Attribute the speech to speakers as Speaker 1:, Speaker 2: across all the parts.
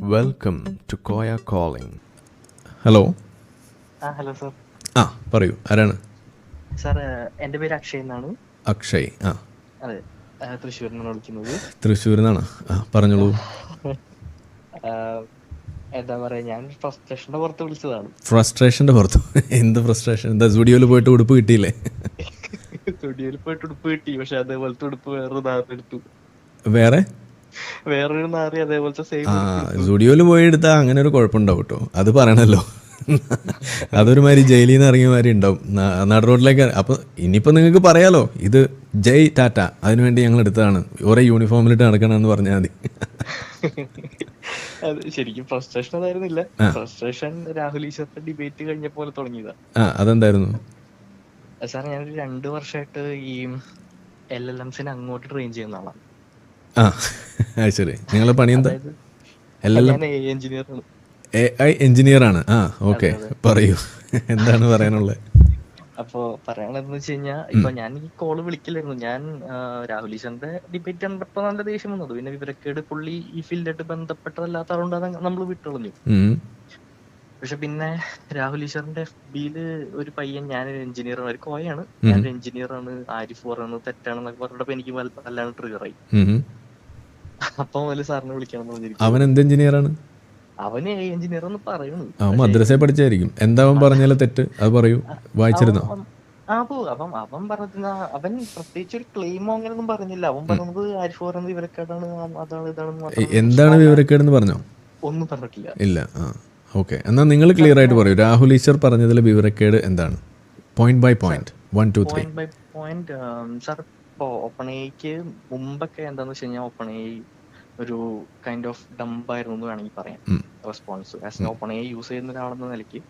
Speaker 1: Welcome to Koya calling hello
Speaker 2: ആ hello sir
Speaker 1: ആ പറയൂ. ആരാണ്?
Speaker 2: സർ എന്റെ പേര് അക്ഷയ് എന്നാണ്.
Speaker 1: അക്ഷയ് ആ.
Speaker 2: അതെ തൃശ്ശൂരിൽ നിന്നാണ് വിളിക്കുന്നത്.
Speaker 1: തൃശ്ശൂരിൽ നിന്നാണ്? ആ പറഞ്ഞോളൂ.
Speaker 2: എന്താ പറയാ ഞാൻ ഫ്രസ്ട്രേഷന്റെ പുറത്ത് വിളിച്ചതാണ്.
Speaker 1: ഫ്രസ്ട്രേഷന്റെ പുറത്ത്? എന്ത് ഫ്രസ്ട്രേഷൻ എന്താ സ്റ്റുഡിയോയിൽ പോയിട്ട് ഉടുപ്പ് കിട്ടിയില്ലേ?
Speaker 2: സ്റ്റുഡിയോയിൽ പോയിട്ട് ഉടുപ്പ് കിട്ടി പക്ഷെ അതേപോലത്തെ ഉടുപ്പ് വേറെ എടുത്തു.
Speaker 1: വേറെ?
Speaker 2: വേറൊരു നാറി അതേപോലത്തെ സെയിം
Speaker 1: ആ സ്റ്റുഡിയോയിൽ പോയി എടുത്താൽ അങ്ങനെ ഒരു കുഴപ്പമുണ്ടാവും കേട്ടോ അത് പറയണല്ലോ. അതൊരു മാതിരി ജയിലിൽ നിന്ന് ഇറങ്ങിയ മാതിരി ഉണ്ടാവും നാട് റോഡിലേക്ക് അപ്പോൾ ഇനിയിപ്പോൾ നിങ്ങൾക്ക് പറയാലോ ഇത് ജയ് ടാറ്റ അതിനുവേണ്ടി ഞങ്ങൾ എടുത്തതാണ്. ഒരേ യൂണിഫോമിലിട്ട് നടക്കണമെന്ന് പറഞ്ഞാൽ മതി.
Speaker 2: ശരിക്കും ഫ്രസ്ട്രേഷൻ അതായിരുന്നില്ല. ഫ്രസ്ട്രേഷൻ രാഹുൽ ഈശ്വറിന്റെ ഡിബേറ്റ് കഴിഞ്ഞ പോലെ തുടങ്ങിയതാ
Speaker 1: അതെന്തായിരുന്നു?
Speaker 2: സാർ ഞാനൊരു രണ്ട് വർഷമായിട്ട് ഈ എൽ എൽ എംസിനെ അങ്ങോട്ട് ട്രെയിൻ ചെയ്യുന്ന ആളാണ്
Speaker 1: ആ ശരി. നിങ്ങളെ പണി എന്താ? എല്ലാം
Speaker 2: ഞാൻ
Speaker 1: എ ഐ എഞ്ചിനീയർ ആണ്. ആ ഓക്കെ പറയൂ. എന്താണ് പറയാനുള്ളത്
Speaker 2: അപ്പോ പറയാനുള്ളതെന്ന് വെച്ച് കഴിഞ്ഞാൽ ഇപ്പൊ ഞാൻ ഈ കോൾ വിളിക്കില്ലായിരുന്നു ഞാൻ രാഹുൽ ഈശ്വറിന്റെ ഡിബേറ്റ് കണ്ടപ്പോ നല്ല ദേഷ്യം വന്നത് പിന്നെ വിവരക്കേട് പുള്ളി ഈ ഫീൽഡായിട്ട് ബന്ധപ്പെട്ടതല്ലാത്ത അതുകൊണ്ട് നമ്മൾ വിട്ടുകളഞ്ഞു പക്ഷെ പിന്നെ രാഹുൽ ഈശ്വറിന്റെ എഫ് ബിയിൽ ഒരു പയ്യൻ ഞാനൊരു എഞ്ചിനീയർ ആണ്. ഒരു കോയാണ്. ഞാനൊരു എഞ്ചിനീയർ ആണ്. ആരിഫ് ആണ്. തെറ്റാണെന്നൊക്കെ പറഞ്ഞപ്പോ എനിക്ക് വല്ല- വല്ലാണ്ട് ട്രിഗറായി. അപ്പൊ മുതൽ സാറിനെ വിളിക്കണം എന്ന് പറഞ്ഞിരിക്കും
Speaker 1: അവൻ എന്ത് എഞ്ചിനീയർ ആണ്?
Speaker 2: അവന് എഞ്ചിനീയർ എന്ന് പറയുന്നു.
Speaker 1: അവൻ മദ്രസയെ പഠിച്ചായിരിക്കും എന്താ അവൻ പറഞ്ഞാലും തെറ്റ്? അത് പറയൂ. വായിച്ചിരുന്നോ?
Speaker 2: ആ പോ അവൻ അവൻ പറഞ്ഞത് അവൻ പ്രത്യേകിച്ച് ഒരു ക്ലെയിമോ അങ്ങനെയൊന്നും പറഞ്ഞില്ല. അവൻ പറഞ്ഞത് ആരിഫ് പറയുന്നത് ഇവരക്കേടാണ് ആ- അതാണ് ഇതാണെന്ന് മാത്രം
Speaker 1: എന്താണ് വിവരക്കേടെന്ന് പറഞ്ഞോ?
Speaker 2: ഒന്നും പറഞ്ഞിട്ടില്ല.
Speaker 1: ഇല്ല ആ ഓക്കെ. എന്നാൽ നിങ്ങൾ ക്ലിയർ ആയിട്ട് പറയൂ. രാഹുൽ ഈശ്വർ പറഞ്ഞതിൽ വിവരക്കേട് എന്താണ്? Point by point one two three
Speaker 2: point by point sir ഇപ്പോ ഓപ്പൺ ഐക്ക് മുമ്പൊക്കെ എന്താന്ന് വെച്ച് കഴിഞ്ഞാൽ ഓപ്പൺ എ ഒരു കൈൻഡ് ഓഫ് ഡംബായിരുന്നു എന്ന് വേണമെങ്കിൽ പറയാം. Response as open A use ചെയ്യുന്ന ഒരാളെന്ന നിലയ്ക്ക്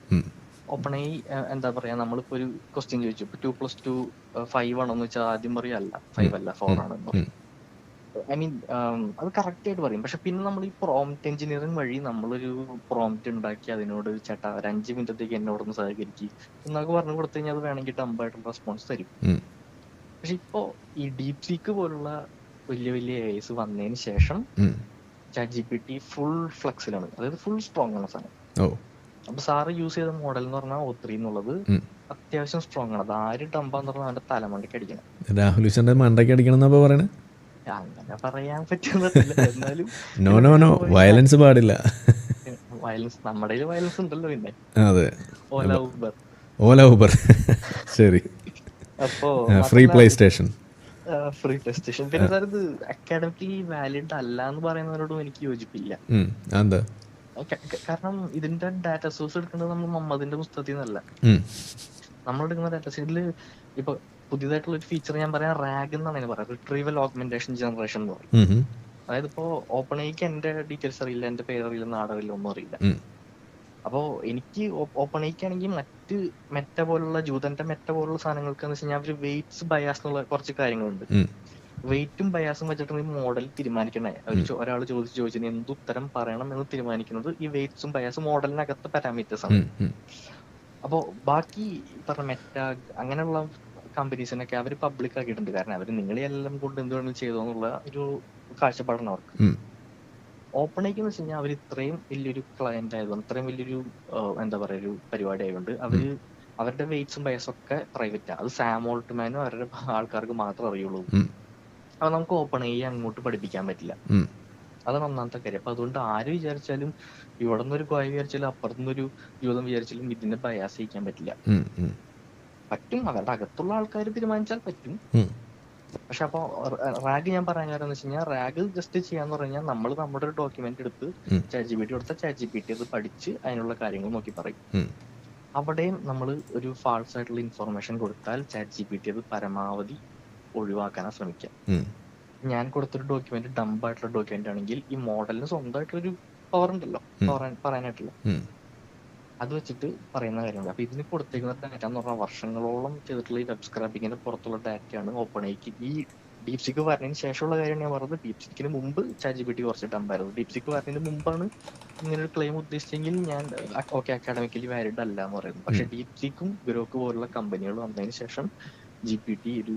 Speaker 2: ഓപ്പൺ ഐ എന്താ പറയാ നമ്മളിപ്പോ ഒരു ക്വസ്റ്റ്യൻ ചോദിച്ചു. ഇപ്പൊ ടു പ്ലസ് ടു ഫൈവ് ആണോ എന്ന് വെച്ചാൽ ആദ്യം പറയും അല്ല. ഫൈവ് അല്ല ഫോർ ആണെന്ന്. ഐ മീൻ അത് കറക്റ്റ് ആയിട്ട് പറയും. പക്ഷെ പിന്നെ നമ്മൾ ഈ പ്രോംപ്റ്റ് എഞ്ചിനീയറിംഗ് വഴി നമ്മളൊരു പ്രോംപ്റ്റ് ഉണ്ടാക്കി അതിനോട് ചേട്ടാ ഒരു അഞ്ച് മിനിറ്റത്തേക്ക് എന്നോടൊന്ന് സഹകരിക്കും എന്നൊക്കെ പറഞ്ഞു കൊടുത്തു കഴിഞ്ഞാൽ അത് വേണമെങ്കിൽ ഡമ്പായിട്ടുള്ള റെസ്പോൺസ് തരും. പക്ഷെ ഇപ്പോ ഈ ഡീപ് സീക്ക് പോലുള്ള വലിയ വലിയ എസ് വന്നതിന് ശേഷം chat G P T full ഫ്ലെക്സിലാണ് അതായത് ഫുൾ സ്ട്രോങ് ആണ് സാധനം അപ്പൊ സാറ് യൂസ് ചെയ്ത മോഡൽ എന്ന് പറഞ്ഞാൽ ഒത്തിരി എന്നുള്ളത് അത്യാവശ്യം സ്ട്രോങ് ആണ്. അത് ആര് ഡമ്പാന്ന് പറഞ്ഞാൽ അവന്റെ തലമണ്ടയ്ക്ക് അടിക്കണം.
Speaker 1: രാഹുൽ മണ്ടയ്ക്ക് അടിക്കണം പറയണേ?
Speaker 2: അങ്ങനെ പറയാൻ പറ്റുന്നില്ല എന്നാലും
Speaker 1: നോ നോ നോ വയലൻസ് പാടില്ല.
Speaker 2: വയലൻസ് നമ്മുടെ വയലൻസ് ഉണ്ടല്ലോ പിന്നെ. ഓല ഊബർ
Speaker 1: ഓല ഊബർ ശരി.
Speaker 2: അപ്പോ
Speaker 1: ഫ്രീ പ്ലേ സ്റ്റേഷൻ
Speaker 2: ഫ്രീ ടെസ്റ്റേഷൻ പിന്നെ സാർ ഇത് അക്കാഡമിക്കലി വാലിഡ് അല്ല എന്ന് പറയുന്നവരോടും എനിക്ക് യോജിപ്പില്ല. കാരണം ഇതിന്റെ ഡാറ്റ സോഴ്സ് എടുക്കുന്നത് നമ്മൾ മുഹമ്മദിന്റെ പുസ്തകത്തിൽ നിന്നല്ല. നമ്മൾ എടുക്കുന്ന ഡാറ്റ സെറ്റിൽ ഇപ്പൊ പുതിയതായിട്ടുള്ള ഒരു ഫീച്ചർ ഞാൻ പറയാം റാഗ് എന്നാണ് ഞാൻ പറയാം റിട്രീവൽ ഓഗ്മെന്റേഷൻ ജനറേഷൻ എന്ന് പറയും. അതായത് ഇപ്പോ ഓപ്പൺ ഐക്ക് എന്റെ ഡീറ്റെയിൽസ് അറിയില്ല എന്റെ പേര് അറിയില്ല നാടറിയില്ല ഒന്നും അറിയില്ല. അപ്പോ എനിക്ക് ഓപ്പൺ ഐക്ക് ആണെങ്കിൽ മറ്റ് മെറ്റ പോലുള്ള ജൂതന്റെ മെറ്റ പോലുള്ള സാധനങ്ങൾക്ക് എന്ന് വെച്ച് കഴിഞ്ഞാൽ അവർ വെയിറ്റ്സ് ബയാസ് എന്നുള്ള കുറച്ച് കാര്യങ്ങളുണ്ട്. വെയിറ്റും ബയാസും വെച്ചിട്ടാണ് ഈ മോഡൽ തീരുമാനിക്കണേ. ഒരാൾ ചോദിച്ചു ചോദിച്ചതിന് എന്ത് ഉത്തരം പറയണം എന്ന് തീരുമാനിക്കുന്നത് ഈ വെയിറ്റ്സും ബയാസും മോഡലിനകത്തെ പാരാമീറ്റേഴ്സ് ആണ്. അപ്പോ ബാക്കി പറഞ്ഞ മെറ്റ അങ്ങനെയുള്ള കമ്പനീസിനൊക്കെ അവർ പബ്ലിക് ആക്കിയിട്ടുണ്ട്. കാരണം അവർ നിങ്ങളെല്ലാം കൊണ്ട് എന്ത് വേണമെങ്കിലും ചെയ്തോ എന്നുള്ള ഒരു കാഴ്ചപ്പാടാണ് അവർക്ക്. ഓപ്പൺ എന്ന് വെച്ച് കഴിഞ്ഞാൽ അവർ ഇത്രയും വലിയൊരു ക്ലയന്റ് ആയതുകൊണ്ട് ഇത്രയും വലിയൊരു എന്താ പറയാ ഒരു പരിപാടി ആയതുകൊണ്ട് അവർ അവരുടെ വെയിറ്റ്സും ബയസും ഒക്കെ പ്രൈവറ്റ് അത് സാം ഓൾട്ട്മാനും അവരുടെ ആൾക്കാർക്ക് മാത്രമേ അറിയുള്ളൂ. അപ്പൊ നമുക്ക് ഓപ്പൺ ചെയ്യാൻ അങ്ങോട്ട് പഠിപ്പിക്കാൻ പറ്റില്ല. അതാണ് ഒന്നാമത്തെ കാര്യം അപ്പൊ അതുകൊണ്ട് ആര് വിചാരിച്ചാലും ഇവിടെ നിന്നൊരു കോയ വിചാരിച്ചാലും അപ്പുറത്തുനിന്നൊരു ജൂതം വിചാരിച്ചാലും ഇതിനെ ബയാസ് ചെയ്യിക്കാൻ പറ്റില്ല. പറ്റും അവരുടെ അകത്തുള്ള ആൾക്കാർ തീരുമാനിച്ചാൽ പറ്റും. പക്ഷെ അപ്പൊ റാഗ് ഞാൻ പറയാൻ കാരണം എന്ന് വെച്ച് കഴിഞ്ഞാൽ റാഗ് ജസ്റ്റ് ചെയ്യാന്ന് പറഞ്ഞാൽ നമ്മൾ നമ്മുടെ ഒരു ഡോക്യുമെന്റ് എടുത്ത്. ചാറ്റ് ജി പി ടി കൊടുത്ത ചാറ്റ് ജി പി ടി അത് പഠിച്ച് അതിനുള്ള കാര്യങ്ങൾ നോക്കി പറയും അവിടെയും നമ്മൾ ഒരു ഫാൾസ് ആയിട്ടുള്ള ഇൻഫർമേഷൻ കൊടുത്താൽ ചാറ്റ് ജി പി ടി അത് പരമാവധി ഒഴിവാക്കാനാ ശ്രമിക്കുക
Speaker 1: ഉം.
Speaker 2: ഞാൻ കൊടുത്തൊരു ഡോക്യുമെന്റ് ഡംപ് ആയിട്ടുള്ള ഡോക്യുമെന്റ് ആണെങ്കിൽ ഈ മോഡലിന് സ്വന്തമായിട്ടൊരു പവർ ഉണ്ടല്ലോ. പറയാനായിട്ടുള്ള. അത് വെച്ചിട്ട് പറയുന്ന കാര്യമാണ് അപ്പൊ ഇതിന് കൊടുത്തേക്കുന്ന ഡാറ്റ എന്ന് പറഞ്ഞാൽ വർഷങ്ങളോളം ചെയ്തിട്ടുള്ള ഈ വെബ് സ്ക്രാപ്പിങ്ങിന്റെ പുറത്തുള്ള ഡാറ്റയാണ് ഓപ്പൺ ഐക്ക് ഈ ഡീപ് സിക്ക് വരുന്നതിന് ശേഷമുള്ള കാര്യമാണ് ഞാൻ പറഞ്ഞത്. ഡീപ് സിക്കിന് മുമ്പ് ചാറ്റ് ജി പി ടി കുറച്ച് ഡമ്പായിരുന്നു ഡീപ് സിക്ക് വരുന്നതിന് മുമ്പാണ് ഇങ്ങനെ ഒരു ക്ലെയിം ഉദ്ദേശിച്ചെങ്കിൽ ഞാൻ ഓക്കെ അക്കാഡമിക്കലി വാലിഡ് അല്ല എന്ന് പറയുന്നു പക്ഷെ ഡീപ് സിക്കും ഗ്രോക്ക് പോലുള്ള കമ്പനികൾ വന്നതിന് ശേഷം ജി പി ടി ഒരു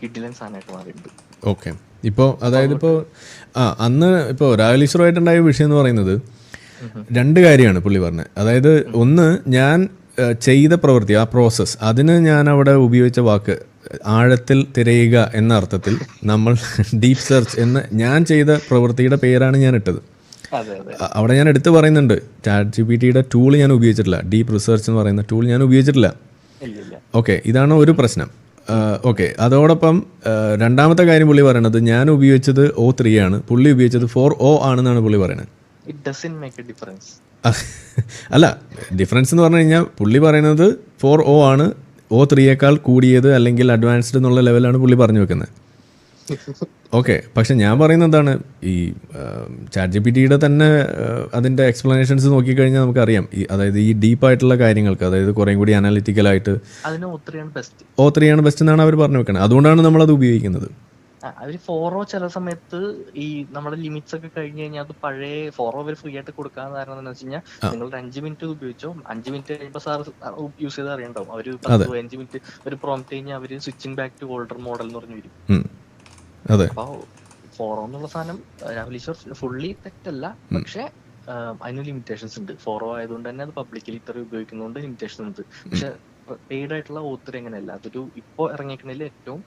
Speaker 2: കിഡിലൻ സാധനമായിട്ട് മാറിയിട്ടുണ്ട്.
Speaker 1: ഓക്കെ ഇപ്പോൾ അതായത് ഇപ്പോൾ ആ അന്ന് ഇപ്പോൾ രാഹുൽ ഈശ്വറുമായിട്ടുണ്ടായ വിഷയം എന്ന് പറയുന്നത് രണ്ട് കാര്യമാണ് പുള്ളി പറഞ്ഞത് അതായത് ഒന്ന് ഞാൻ ചെയ്ത പ്രവൃത്തി ആ പ്രോസസ്സ് അതിന് ഞാൻ അവിടെ ഉപയോഗിച്ച വാക്ക് ആഴത്തിൽ തിരയുക എന്ന അർത്ഥത്തിൽ നമ്മൾ ഡീപ് സെർച്ച് എന്ന് ഞാൻ ചെയ്ത പ്രവൃത്തിയുടെ പേരാണ് ഞാൻ ഇട്ടത്. അവിടെ ഞാൻ എടുത്തു പറയുന്നുണ്ട് ചാറ്റ് ജി പി ടിയുടെ ടൂൾ ഞാൻ ഉപയോഗിച്ചിട്ടില്ല. ഡീപ് റിസർച്ച് എന്ന് പറയുന്ന ടൂൾ ഞാൻ ഉപയോഗിച്ചിട്ടില്ല. ഓക്കെ ഇതാണ് ഒരു പ്രശ്നം. ഓക്കെ അതോടൊപ്പം രണ്ടാമത്തെ കാര്യം പുള്ളി പറയണത് ഞാൻ ഉപയോഗിച്ചത് ഒ ത്രീ ആണ് പുള്ളി ഉപയോഗിച്ചത് ഫോർ ഒ ആണെന്നാണ് പുള്ളി പറയുന്നത് അല്ല ഡിഫറൻസ് എന്ന് പറഞ്ഞു കഴിഞ്ഞാൽ പുള്ളി പറയുന്നത് ഫോർ ഒ ആണ്. ഒ ത്രീയേക്കാൾ കൂടിയത് അല്ലെങ്കിൽ അഡ്വാൻസ്ഡ് എന്നുള്ള ലെവലാണ് പുള്ളി പറഞ്ഞു വെക്കുന്നത്. ഓക്കെ പക്ഷെ ഞാൻ പറയുന്നത് എന്താണ്? ഈ ചാറ്റ് ജി പി ടിയുടെ തന്നെ അതിന്റെ എക്സ്പ്ലനേഷൻസ് നോക്കിക്കഴിഞ്ഞാൽ നമുക്കറിയാം. ഈ അതായത് ഈ ഡീപ്പായിട്ടുള്ള കാര്യങ്ങൾക്ക് അതായത് കുറേ കൂടി അനാലിറ്റിക്കലായിട്ട് ഓ ത്രീയാണ് ബെസ്റ്റ് എന്നാണ് അവർ പറഞ്ഞു വെക്കുന്നത് അതുകൊണ്ടാണ് നമ്മളത് ഉപയോഗിക്കുന്നത്.
Speaker 2: അവർ ഫോറോ ചില സമയത്ത് ഈ നമ്മുടെ ലിമിറ്റ്സ് ഒക്കെ കഴിഞ്ഞു കഴിഞ്ഞാൽ അത് പഴയ ഫോറോ അവർ ഫ്രീ ആയിട്ട് കൊടുക്കാൻ കാരണം എന്താണെന്ന് വെച്ച് കഴിഞ്ഞാൽ നിങ്ങൾ ഒരു അഞ്ച് മിനിറ്റ് ഉപയോഗിച്ചോ അഞ്ച് മിനിറ്റ് കഴിയുമ്പോൾ സാർ യൂസ് ചെയ്ത് അറിയണ്ടാവും. അവർ പത്ത് പതിനഞ്ച് മിനിറ്റ് ഒരു പ്രോംപ്റ്റ് കഴിഞ്ഞാൽ അവർ switching back to older model എന്ന് പറഞ്ഞു വരും. അപ്പൊ ഫോറോ എന്നുള്ള സാധനം രാഹുൽ ഈശ്വർ ഫുള്ളി തെറ്റല്ല. പക്ഷെ അതിന് ലിമിറ്റേഷൻസ് ഉണ്ട്. ഫോറോ ആയതുകൊണ്ട് തന്നെ അത് പബ്ലിക്കലി ഇത്ര ഉപയോഗിക്കുന്നതുകൊണ്ട് ലിമിറ്റേഷൻ ഉണ്ട്. പക്ഷെ പെയ്ഡ് ആയിട്ടുള്ള ഓത്തർ എങ്ങനെയല്ല? അതൊരു ഇപ്പോ ഇറങ്ങിക്കുന്നതിൽ ഏറ്റവും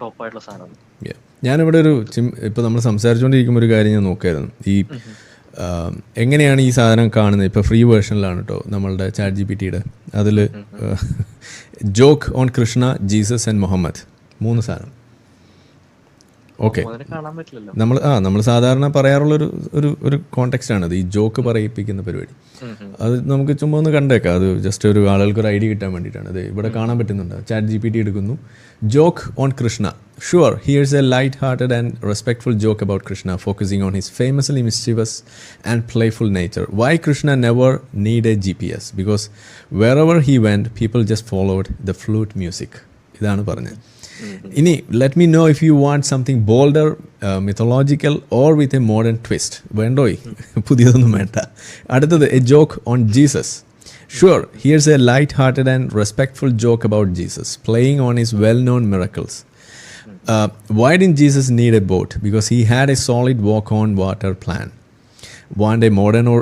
Speaker 2: ടോപ്പ് ആയിട്ടുള്ള സാധനമാണ്.
Speaker 1: ഞാനിവിടെ ഒരു ചിം ഇപ്പോൾ നമ്മൾ സംസാരിച്ചുകൊണ്ടിരിക്കുമ്പോൾ ഒരു കാര്യം ഞാൻ നോക്കായിരുന്നു. ഈ എങ്ങനെയാണ് ഈ സാധനം കാണുന്നത്? ഇപ്പോൾ ഫ്രീ വേർഷനിലാണ് കേട്ടോ നമ്മളുടെ ചാറ്റ് ജി പി ടിയുടെ അതിൽ joke on Krishna Jesus and Muhammad മൂന്ന് സാധനം. ഓക്കെ. നമ്മൾ ആ നമ്മൾ സാധാരണ പറയാറുള്ളൊരു ഒരു ഒരു കോണ്ടെക്സ്റ്റ് ആണ് അത് ഈ ജോക്ക് പറയിപ്പിക്കുന്ന പരിപാടി. അത് നമുക്ക് ചുമ്മാ ഒന്ന് കണ്ടേക്കാം. അത് ജസ്റ്റ് ഒരു ആളുകൾക്ക് ഒരു ഐഡിയ കിട്ടാൻ വേണ്ടിയിട്ടാണ്. അത് ഇവിടെ കാണാൻ പറ്റുന്നുണ്ട്. ചാറ്റ് ജി പി ടി എടുക്കുന്നു. Joke on Krishna sure is a light hearted and respectful joke about Krishna focusing on his famously mischievous and playful nature why Krishna never need a G P S because wherever he went people just followed the flute music ഇതാണ് പറഞ്ഞത്. ഇനി let me know if you want something bolder mythological or with a modern twist വേണ്ടോയി? പുതിയതൊന്നും വേണ്ട. അടുത്തത് a joke on Jesus sure here's a light hearted and respectful joke about Jesus playing on his well known miracles why didn't Jesus need a boat because he had a solid walk on water plan want a modern or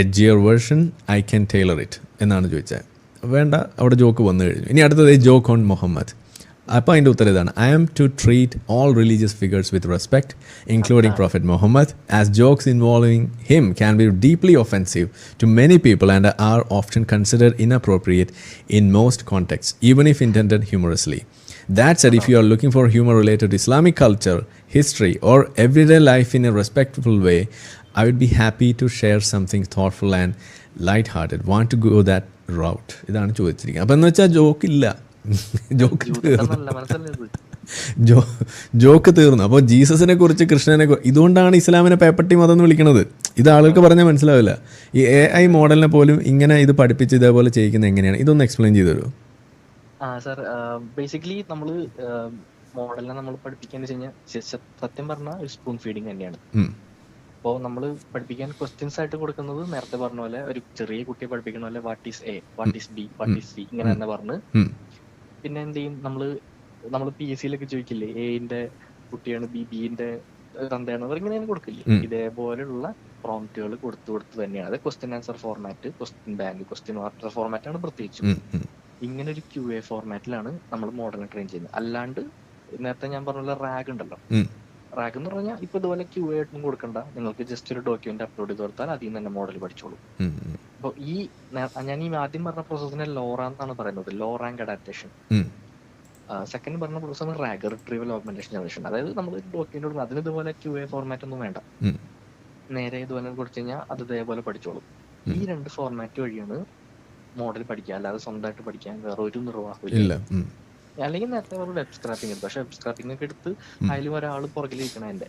Speaker 1: edgier version I can tailor it എന്നാണ് ചോദിച്ചത്. വേണ്ട അവിടെ joke വന്നു കഴിഞ്ഞു. ഇനി അടുത്തത് joke on Muhammad അപ്പോൾ അതിൻ്റെ ഉത്തരം ഇതാണ് I am to treat all religious figures with respect including prophet Muhammad as jokes involving him can be deeply offensive to many people and are often considered inappropriate in most contexts even if intended humorously That said, if you are looking for humor related to Islamic culture, history, or everyday life in a respectful way, I would be happy to share something thoughtful and light-hearted. Want to go that route? ഇതാണ് ചോദിച്ചിരിക്കുന്നത് അപ്പം എന്ന് വെച്ചാൽ joke ഇല്ല joke ജോ joke തീർന്നു. അപ്പോൾ ജീസസിനെ കുറിച്ച് കൃഷ്ണനെ ഇതുകൊണ്ടാണ് ഇസ്ലാമിനെ പേപ്പട്ടി മതം എന്ന് വിളിക്കുന്നത്. ഇത് ആളുകൾക്ക് പറഞ്ഞാൽ മനസ്സിലാവില്ല. ഈ എ ഐ മോഡലിനെ പോലും ഇങ്ങനെ ഇത് പഠിപ്പിച്ച് ഇതേപോലെ ചെയ്യിക്കുന്നത് എങ്ങനെയാണ്? ഇതൊന്ന് എക്സ്പ്ലെയിൻ ചെയ്തു തരുമോ?
Speaker 2: ആ സർ ബേസിക്കലി നമ്മൾ മോഡലിനെ നമ്മൾ പഠിപ്പിക്കാന്ന് വെച്ച് കഴിഞ്ഞാൽ സത്യം പറഞ്ഞാൽ ഒരു സ്പൂൺ ഫീഡിങ് തന്നെയാണ്. അപ്പോൾ നമ്മൾ പഠിപ്പിക്കാൻ ക്വസ്റ്റ്യൻസ് ആയിട്ട് കൊടുക്കുന്നത് നേരത്തെ പറഞ്ഞ പോലെ ഒരു ചെറിയ കുട്ടിയെ പഠിപ്പിക്കുന്ന പോലെ what is A what is B what is C ഇങ്ങനെ തന്നെ പറഞ്ഞ്. പിന്നെ എന്ത് ചെയ്യും? നമ്മൾ നമ്മൾ പി എസ് സിയിലൊക്കെ ചോദിക്കില്ലേ? എന്റെ കുട്ടിയാണ് ബി ബിന്റെ തന്തയാണ് അവർ ഇങ്ങനെ കൊടുക്കില്ലേ. ഇതേപോലെയുള്ള പ്രോംപ്റ്റുകൾ കൊടുത്തു കൊടുത്തു തന്നെയാണ്. അത് question answer format question bank question answer format ആണ് പ്രത്യേകിച്ചും. ഇങ്ങനെ ഒരു ക്യു എ ഫോർമാറ്റിലാണ് നമ്മൾ മോഡലിനെ ട്രെയിൻ ചെയ്യുന്നത്. അല്ലാണ്ട് നേരത്തെ ഞാൻ പറഞ്ഞ റാഗ് ഉണ്ടല്ലോ. റാഗ് എന്ന് പറഞ്ഞാൽ ഇപ്പൊ ഇതുപോലെ ക്യൂ ആയിട്ടൊന്നും കൊടുക്കണ്ട. നിങ്ങൾക്ക് ജസ്റ്റ് ഒരു ഡോക്യുമെന്റ് അപ്ലോഡ് ചെയ്ത് കൊടുത്താൽ അതിൽ നിന്ന് തന്നെ മോഡൽ പഠിച്ചോളൂ. അപ്പോൾ ഈ ഞാൻ ഈ ആദ്യം പറഞ്ഞ പ്രോസസ്സിനെ ലോറ എന്നാണ് പറയുന്നത്. ലോ റാങ്ക് അഡാപ്റ്റേഷൻ സെക്കൻഡ് പറഞ്ഞ പ്രോസസ്സാണ് റാഗ് റിട്രീവൽ ഓഗ്മെന്റേഷൻ ജനറേഷൻ അതായത് നമ്മൾ ഡോക്യുമെന്റ് അതിന് ഇതുപോലെ ക്യു എ ഫോർമാറ്റ് ഒന്നും വേണ്ട. നേരെ ഇതുപോലെ കൊടുത്തു കഴിഞ്ഞാൽ അത് ഇതേപോലെ പഠിച്ചോളും. ഈ രണ്ട് ഫോർമാറ്റ് വഴിയാണ് മോഡൽ പഠിക്കുക. അല്ലാതെ സ്വന്തമായിട്ട് പഠിക്കാൻ വേറെ ഒരു നിർവാഹമില്ല അല്ലെങ്കിൽ നേരത്തെ വെബ് സ്ക്രാപ്പിംഗ് എടുത്തു പക്ഷെ വെബ് സ്ക്രാപ്പിംഗ് ഒക്കെ എടുത്ത് അതിലും ഒരാൾ പുറകിലിരിക്കണം എന്റെ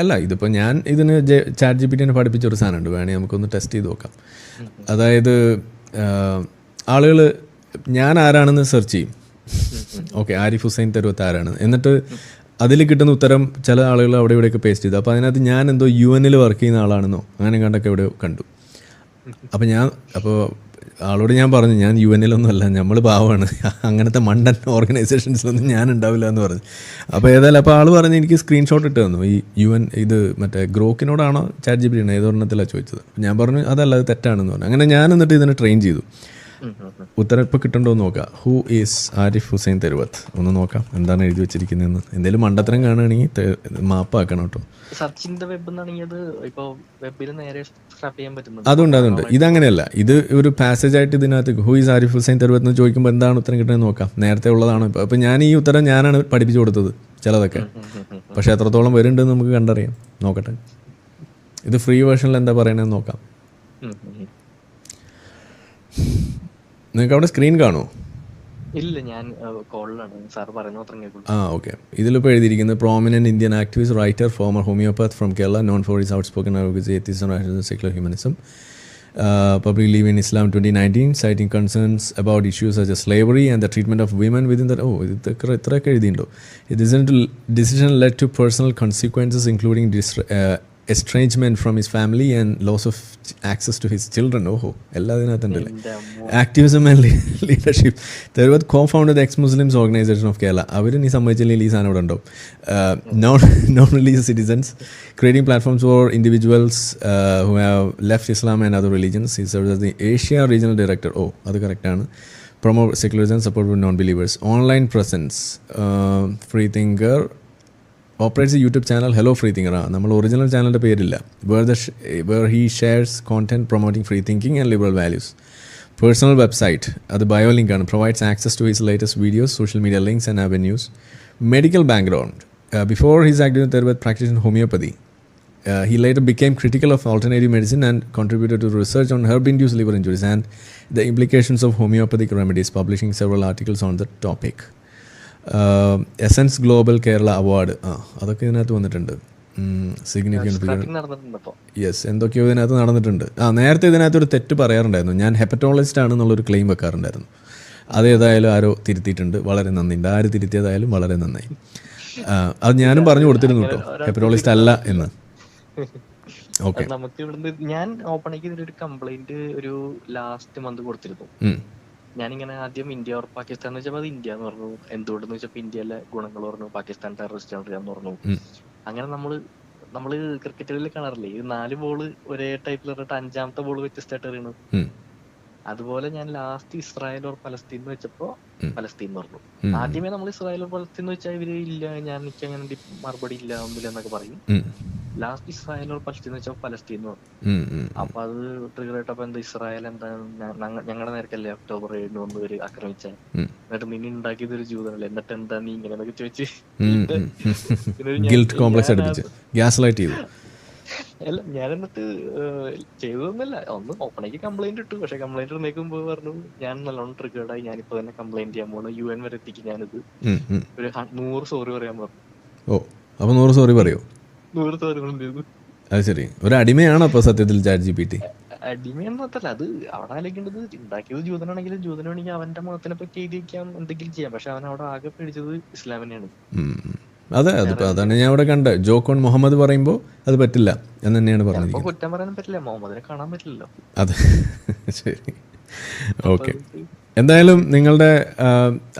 Speaker 1: അല്ല ഇതിപ്പോൾ ഞാൻ ഇതിന് ചാറ്റ് ജി പി ടിനെ പഠിപ്പിച്ച ഒരു സാധനമുണ്ട്. വേണമെങ്കിൽ നമുക്കൊന്ന് ടെസ്റ്റ് ചെയ്ത് നോക്കാം. അതായത് ആളുകൾ ഞാൻ ആരാണെന്ന് സെർച്ച് ചെയ്യും. ഓക്കെ ആരിഫ് ഹുസൈൻ തരുവത്ത് ആരാണ് എന്നിട്ട് അതിൽ കിട്ടുന്ന ഉത്തരം ചില ആളുകൾ അവിടെ ഇവിടെയൊക്കെ പേസ്റ്റ് ചെയ്തു. അപ്പോൾ അതിനകത്ത് ഞാൻ എന്തോ യു എനിൽ വർക്ക് ചെയ്യുന്ന ആളാണെന്നോ അങ്ങനെ കണ്ടൊക്കെ ഇവിടെ കണ്ടു. അപ്പോൾ ഞാൻ അപ്പോൾ ആളോട് ഞാൻ പറഞ്ഞു ഞാൻ യു എൻ അല്ല നമ്മൾ പാവമാണ് അങ്ങനത്തെ മണ്ടൻ ഓർഗനൈസേഷൻസിലൊന്നും ഞാൻ ഉണ്ടാവില്ല എന്ന് പറഞ്ഞു. അപ്പോൾ ഏതായാലും അപ്പോൾ ആൾ പറഞ്ഞ് എനിക്ക് സ്ക്രീൻഷോട്ട് ഇട്ട് തന്നു. ഈ യു എൻ ഇത് മറ്റേ ഗ്രോക്കിനോടാണോ ചാറ്റ് ജി ബി ആണ് ഏതൊരെണ്ണത്തിലാണ് ചോദിച്ചത്. ഞാൻ പറഞ്ഞു അതല്ല അത് തെറ്റാണെന്ന് പറഞ്ഞു. അങ്ങനെ ഞാൻ എന്നിട്ട് ഇതിനെ ട്രെയിൻ ചെയ്തു. ഉത്തരം ഇപ്പോൾ കിട്ടുന്നുണ്ടോ എന്ന് നോക്കാം. ഹു ഈസ് ആരിഫ് ഹുസൈൻ തെരുവത്ത് ഒന്ന് നോക്കാം. എന്താണ് എഴുതി വെച്ചിരിക്കുന്നതെന്ന്. എന്തെങ്കിലും മണ്ടത്തരം കാണുകയാണെങ്കിൽ മാപ്പാക്കണം കേട്ടോ.
Speaker 2: അതുണ്ട് വെബ് വെബിൽ നേരെ
Speaker 1: അതുണ്ട് അതുണ്ട്. ഇതങ്ങനെയല്ല. ഇത് ഒരു പാസേജ് ആയിട്ട് ഇതിനകത്ത് ഹു ഈസ് ആരിഫ് ഹുസൈൻ തെരുവത്ത് എന്ന് ചോദിക്കുമ്പോൾ എന്താണ് ഉത്തരം കിട്ടുന്നത് നോക്കാം. നേരത്തെ ഉള്ളതാണ്. ഇപ്പോൾ അപ്പോൾ ഞാൻ ഈ ഉത്തരം ഞാനാണ് പഠിപ്പിച്ചു കൊടുത്തത് ചിലതൊക്കെ. പക്ഷേ എത്രത്തോളം വരുന്നുണ്ടെന്ന് നമുക്ക് കണ്ടറിയാം. നോക്കട്ടെ. ഇത് ഫ്രീ വേർഷനിൽ എന്താ പറയണതെന്ന് നോക്കാം. നിങ്ങൾക്ക് അവിടെ സ്ക്രീൻ കാണുമോ
Speaker 2: ഇല്ല ഞാൻ കോളിലാണ് സാർ പറയുന്ന മാത്രം കേൾക്കുള്ളൂ
Speaker 1: ആ ഓക്കെ ഇതിലിപ്പോൾ എഴുതിയിരിക്കുന്നത് prominent Indian activist writer former homeopath from Kerala known for his outspoken secular humanism public leave in Islam twenty nineteen citing concerns about issues such slavery and the treatment of women within the ഓ ഇത് ഇത്ര ഇത്രയൊക്കെ എഴുതിയിട്ടുണ്ടോ? Decision to decision led to personal consequences including dis from his family and loss of access to his children. ഓഹോ എല്ലാ
Speaker 2: അതിനകത്തുണ്ടല്ലേ.
Speaker 1: Activism and leadership Theruvath co founder ex Muslims organisation of Kerala അവർ ഈ സംബന്ധിച്ചില്ലെങ്കിൽ ഈ സാധനം ഇവിടെ ഉണ്ടാവും. Non non religious citizens creating platforms for individuals who have left Islam and other religions ഈ serve the Asia regional director ഓ അത് കറക്റ്റാണ് promote secularism support for non believers online presence free thinker operates YouTube channel hello free thinker ആണ് നമ്മൾ original ചാനലിന്റെ പേരില്ല. Where the where he shares content promoting free thinking and liberal values personal website അത് bio link ആണ് provides access to his latest videos social media links and avenues medical background before his active തെർബത്ത് practice in homeopathy he later became critical of alternative medicine and contributed to research on herb-induced liver injuries and the implications of homeopathic remedies, publishing several articles on the topic. Essence global Kerala award. ആ അതൊക്കെ ഇതിനകത്ത് വന്നിട്ടുണ്ട്. Yes എന്തൊക്കെയോ ഇതിനകത്ത് നടന്നിട്ടുണ്ട്. ആ നേരത്തെ ഇതിനകത്ത് ഒരു തെറ്റ് പറയാറുണ്ടായിരുന്നു. ഞാൻ ഹെപ്പറ്റോളജിസ്റ്റ് ആണെന്നുള്ളൊരു ക്ലെയിം വെക്കാറുണ്ടായിരുന്നു. അതേതായാലും ആരോ തിരുത്തിയിട്ടുണ്ട്. വളരെ നന്ദിയുണ്ട് ആര് തിരുത്തിയതായാലും വളരെ നന്നായി. അത് ഞാനും പറഞ്ഞു കൊടുത്തിരുന്നു കേട്ടോ. ഹെപ്പറ്റോളജിസ്റ്റ് അല്ല എന്ന്. ഓക്കെ
Speaker 2: നമുക്ക് ഇവിടുന്ന് ഞാൻ ഓപ്പണേക്ക് ഒരു കംപ്ലൈന്റ് ഒരു ലാസ്റ്റ് മന്ത് കൊടുത്തിരുന്നു. ഞാനിങ്ങനെ ആദ്യം ഇന്ത്യ ഓർ പാകിസ്ഥാൻ എന്ന് വെച്ചപ്പോൾ അത് ഇന്ത്യ എന്ന് പറഞ്ഞു. എന്തുകൊണ്ടെന്ന് വെച്ചപ്പോൾ ഇന്ത്യയിലെ ഗുണങ്ങൾ പറഞ്ഞു. പാകിസ്ഥാൻ ടെററിസ്റ്റ് എന്ന് പറഞ്ഞു. അങ്ങനെ നമ്മൾ നമ്മൾ ക്രിക്കറ്റുകളിൽ കാണാറില്ലേ? ഈ നാല് ബോൾ ഒരേ ടൈപ്പിൽ അഞ്ചാമത്തെ ബോൾ വ്യത്യസ്തമായിട്ട് എറിയണു അതുപോലെ ഞാൻ ലാസ്റ്റ് ഇസ്രായേൽ ഓർ പലസ്തീൻ എന്ന് വെച്ചപ്പോ പലസ്തീൻ പറഞ്ഞു ആദ്യമേ നമ്മൾ ഇസ്രായേൽ ഓർ പലസ്തീൻ എന്ന് വെച്ചാൽ ഇവർ ഇല്ല ഞാൻ എനിക്ക് അങ്ങനെ മറുപടി ഇല്ല ഒന്നുമില്ല എന്നൊക്കെ പറയും. ലാസ്റ്റ് ഇസ്രായേൽ ഓർ പലസ്തീൻ വെച്ചാൽ പലസ്തീൻ എന്ന് പറഞ്ഞു അപ്പൊ അത് ട്രിഗർ ആയിട്ടപ്പോ എന്താ ഇസ്രായേൽ എന്താ ഞങ്ങളുടെ നേരക്കല്ലേ ഒക്ടോബർ ഏഴിന് വന്ന് ഒരു ആക്രമിച്ച? എന്നിട്ട് നിന്നെ ഉണ്ടാക്കിയത് ഒരു ജൂതനല്ലേ എന്നിട്ട് എന്താ നീ ഇങ്ങനെ ചോദിച്ച്
Speaker 1: ഗ്യാസ് ലൈറ്റ് ചെയ്തു.
Speaker 2: അല്ല ഞാൻ എന്നിട്ട് ചെയ്തതൊന്നുമല്ല. ഒന്ന് ഓപ്പണേക്ക് കംപ്ലൈന്റ് ഇട്ടു. പക്ഷെ കംപ്ലൈന്റ് ഇടുന്നേക്കുമ്പോ പറഞ്ഞു. ഞാൻ നല്ലോണം ട്രിഗേർഡായി ഞാനിപ്പോ തന്നെ കംപ്ലൈന്റ് ചെയ്യാൻ പോണു. യു എൻ വരെ എത്തിക്കും ഞാനിത്. ഒരു നൂറ് സോറി പറയാൻ പറഞ്ഞു.
Speaker 1: ഓ അപ്പൊ നൂറ് സോറി പറയോ?
Speaker 2: നൂറ് സോറി പറഞ്ഞു
Speaker 1: അത് ശരി. ഒരു അടിമയാണ് അപ്പോൾ സത്യത്തിൽ ചാറ്റ് ജി പി ടി
Speaker 2: അടിമയെന്ന് മാത്രല്ല. അത് അവിടെ ആലോചിക്കേണ്ടത് ഉണ്ടാക്കിയത് ജൂതനാണെങ്കിലും ജൂതനാണെങ്കിൽ അവന്റെ മതത്തിനെ പറ്റി എഴുതി വെക്കാം എന്തെങ്കിലും ചെയ്യാം. പക്ഷെ അവൻ അവിടെ ആകെ പേടിച്ചത് ഇസ്ലാമിനെയാണ്.
Speaker 1: അതെ അത് അതാണ്. ഞാൻ അവിടെ കണ്ട. ജോക്കോൺ മുഹമ്മദ് പറയുമ്പോൾ അത് പറ്റില്ല എന്ന് തന്നെയാണ് പറഞ്ഞത്
Speaker 2: കുറ്റം പറയാനും പറ്റില്ല. മുഹമ്മദിനെ കാണാൻ പറ്റില്ലല്ലോ.
Speaker 1: അതെ. ശരി. ഓക്കെ. എന്തായാലും നിങ്ങളുടെ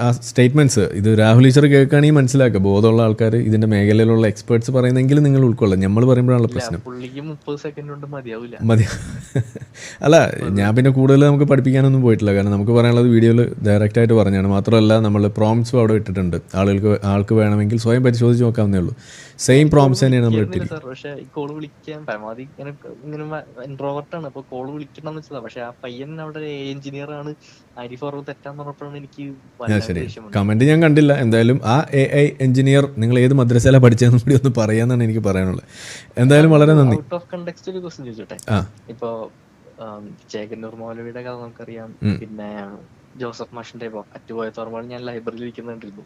Speaker 1: ആ, സ്റ്റേറ്റ്മെന്റ്സ് ഇത് രാഹുൽ ഈശ്വർ കേൾക്കുകയാണെങ്കിൽ മനസ്സിലാക്കുക. ബോധമുള്ള ആൾക്കാർ ഇതിന്റെ മേഖലയിലുള്ള എക്സ്പേർട്സ് പറയുന്നെങ്കിലും നിങ്ങൾ ഉൾക്കൊള്ളാം. നമ്മൾ പറയുമ്പോഴാണല്ലോ പ്രശ്നം. മതി. അല്ല ഞാൻ പിന്നെ കൂടുതൽ നമുക്ക് പഠിപ്പിക്കാനൊന്നും പോയിട്ടില്ല. കാരണം നമുക്ക് പറയാനുള്ളത് വീഡിയോയിൽ ഡയറക്റ്റ് ആയിട്ട് പറഞ്ഞാണ്. മാത്രമല്ല നമ്മൾ പ്രോംസും അവിടെ ഇട്ടിട്ടുണ്ട്. ആളുകൾക്ക് ആൾക്ക് വേണമെങ്കിൽ സ്വയം പരിശോധിച്ച് നോക്കാവുന്നേ ഉള്ളൂ. സെയിം പ്രോംസ് തന്നെയാണ് നമ്മൾ ഇട്ടിരിക്കുന്നത്.
Speaker 2: സർ പക്ഷേ ഈ കോൾ വിളിക്കാൻ പരമാവധി ഇങ്ങനെ ഇങ്ങനെ ഇൻട്രോവർട്ട് ആണ്. അപ്പോൾ കോൾ വിളിക്കണം എന്ന് വെച്ചതാ. പക്ഷേ ആ പയ്യൻ അവിടെ എഞ്ചിനീയർ ആണ്. അരി ഫോർ തെറ്റാന്ന് പറഞ്ഞപ്പോഴാണ് എനിക്ക്
Speaker 1: ശരി. കമന്റ് ഞാൻ കണ്ടില്ല. എന്തായാലും ആ എ ഐ എഞ്ചിനീയർ നിങ്ങൾ ഏത് മദ്രസയിലാണ് പഠിച്ചതെന്നും കൂടി ഒന്ന് പറയാന്നാണ് എനിക്ക് പറയാനുള്ളത്. എന്തായാലും വളരെ നന്ദി.
Speaker 2: ഔട്ട് ഓഫ് കണ്ടെക്സ്റ്റ് ഒരു ക്വസ്റ്റ്യൻ ചോദിച്ചോട്ടെ? ഇപ്പൊ ചേകന്നൂർ മൗലവിയുടെ കഥ നമുക്കറിയാം. പിന്നെ ജോസഫ് മാഷിന്റെ ഇപ്പൊ അറ്റുപോയ തോർമാൾ ഞാൻ ലൈബ്രറിയിൽ ഇരിക്കുന്നുണ്ടിരുന്നു.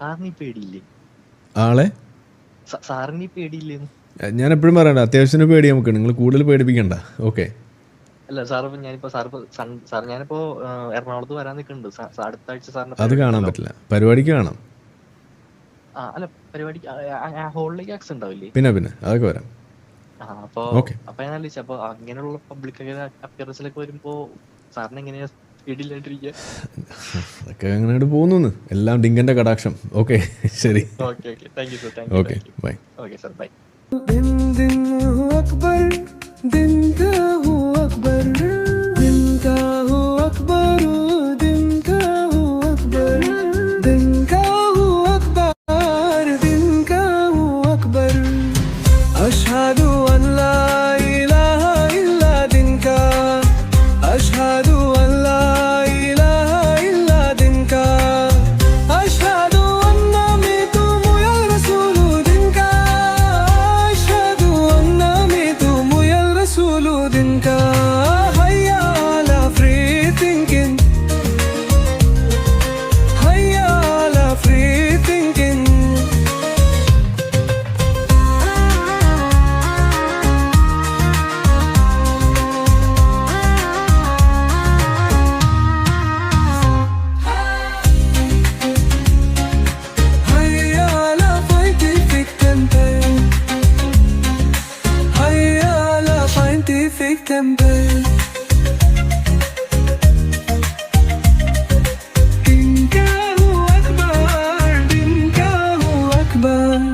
Speaker 2: സാറിന് പേടിയില്ലേ?
Speaker 1: ആളെ?
Speaker 2: സാറിന് പേടിയില്ലേന്ന്?
Speaker 1: ഞാൻ എപ്പോഴും പറയണ്ട. അത്യാവശ്യം പേടി നമുക്ക് നിങ്ങൾ കൂടുതൽ പേടിപ്പിക്കണ്ട. ഓക്കെ.
Speaker 2: അല്ല സാർ ഞാനിപ്പോ സാർ ഞാനിപ്പോ എറണാകുളത്ത് വരാൻ നിൽക്കുന്നുണ്ട് അടുത്ത ആഴ്ച സാറിന്
Speaker 1: അത് കാണാൻ പറ്റില്ല. പരിപാടിക്ക് കാണാം.
Speaker 2: അല്ല പരിപാടിക്ക് ഹോളിലേക്ക് ആക്സസ് ഉണ്ടാവില്ലേ?
Speaker 1: പിന്നെ പിന്നെ. അതൊക്കെ വരാം.
Speaker 2: അപ്പൊ അപ്പൊ ഞാൻ അപ്പൊ അങ്ങനെയുള്ള പബ്ലിക് അപ്പിയറൻസിലൊക്കെ വരുമ്പോ സാറിന് എങ്ങനെയാ
Speaker 1: അതൊക്കെ പോകുന്നു എല്ലാം ഡിങ്കന്റെ കടാക്ഷം. ഓക്കെ ശരി.
Speaker 2: Okay
Speaker 1: bye.
Speaker 2: Bye
Speaker 3: remember